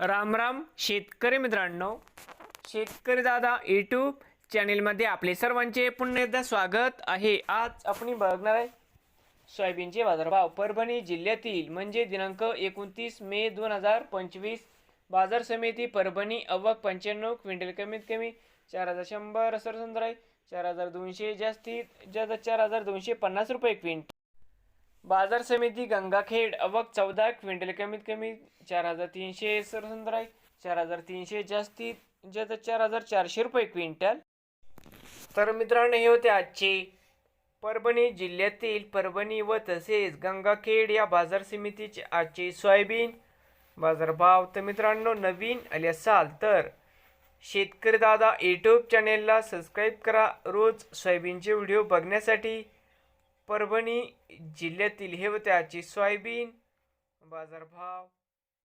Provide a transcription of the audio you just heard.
राम राम शेतकरी मित्रांनो. शेतकरी दादा यूट्यूब चॅनेलमध्ये आपले सर्वांचे पुन्हा एकदा स्वागत आहे. आज आपण बघणार आहे सोयाबीनचे बाजारभाव. परभणी जिल्ह्यातील म्हणजे दिनांक एकोणतीस मे दोन हजार पंचवीस बाजार समिती परभणी अवक पंच्याण्णव क्विंटल कमीत कमी चार हजार शंभर सरसंद्र आहे चार हजार दोनशे जास्तीत जास्त चार हजार दोनशे पन्नास रुपये क्विंटल. बाजार समिती गंगाखेड अवक चौदा क्विंटल कमीत कमी चार हजार तीनशे सरसंद्र आहे चार हजार तीनशे जास्तीत जास्त चार हजार चारशे रुपये क्विंटल. तर मित्रांनो हे होते आजचे परभणी जिल्ह्यातील परभणी व तसेच गंगाखेड या बाजार समितीचे आजचे सोयाबीन बाजारभाव. तर मित्रांनो नवीन आले असाल तर शेतकरी दादा यूट्यूब चॅनेलला सबस्क्राईब करा. रोज सोयाबीनचे व्हिडिओ बघण्यासाठी परभणी जिल्ह्यातील हे होते आजचे सोयाबीन बाजारभाव